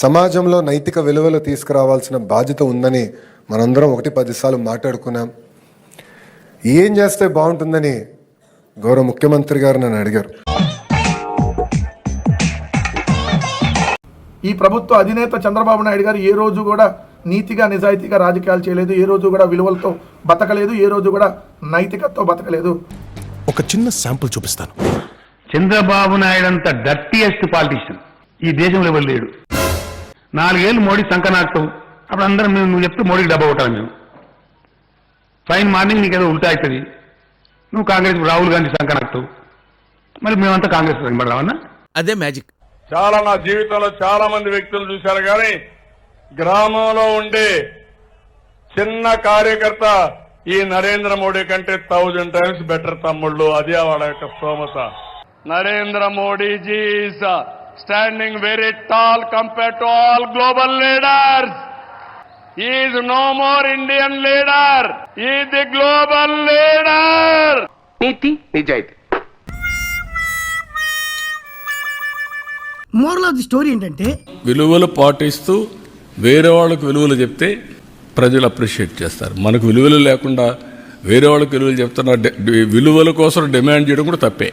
సమాజంలో నైతిక విలువలు తీసుకురావాల్సిన బాధ్యత ఉందని మనందరం ఒకటి పదిసార్లు మాట్లాడుకున్నాం. ఏం చేస్తే బాగుంటుందని గౌరవ ముఖ్యమంత్రి గారు నన్ను అడిగారు. ఈ ప్రభుత్వ అధినేత చంద్రబాబు నాయుడు గారు ఏ రోజు కూడా నీతిగా నిజాయితీగా రాజకీయాలు చేయలేదు. ఏ రోజు కూడా విలువలతో బతకలేదు. ఏ రోజు కూడా నైతికతతో బతకలేదు. ఒక చిన్న శాంపుల్ చూపిస్తాను. చంద్రబాబు నాయుడు అంత డర్టీయెస్ట్ పాలిటిషియన్ ఈ దేశంలో ఎవరు లేడు? నాలుగేళ్ళు మోడీ సంకనాక్తం అప్పుడు అందరం మేము నువ్వు చెప్తే మోడీకి డబ్బా కొట్టాలి మేము. ఫైన్ మార్నింగ్ నీకు ఏదో ఉల్టా అవుతుంది. నువ్వు కాంగ్రెస్ రాహుల్ గాంధీ సంకనాక్తావు మరి మేమంతా కాంగ్రెస్ పడరావన్నా అదే మ్యాజిక్. చాలా నా జీవితంలో చాలా మంది వ్యక్తులు చూశారు కానీ గ్రామంలో ఉండే చిన్న కార్యకర్త ఈ నరేంద్ర మోడీ కంటే థౌజండ్ టైమ్స్ బెటర్ తమ్ముళ్ళు. అదే వాళ్ళ యొక్క స్తోమత. Narendra Modiji standing very tall compare to all global leaders is no more Indian leader ఈ ది గ్లోబల్ లీడర్ నీతి నిజాయితీ మోరల్ ఆఫ్ ది స్టోరీ ఏంటంటే విలువలు పాటిస్తూ వేరే వాళ్ళకు విలువలు చెప్తే ప్రజలు అప్రిషియేట్ చేస్తారు. మనకు విలువలు లేకుండా వేరే వాళ్ళకి విలువలు చెప్తున్న విలువల కోసం డిమాండ్ చేయడం కూడా తప్పే.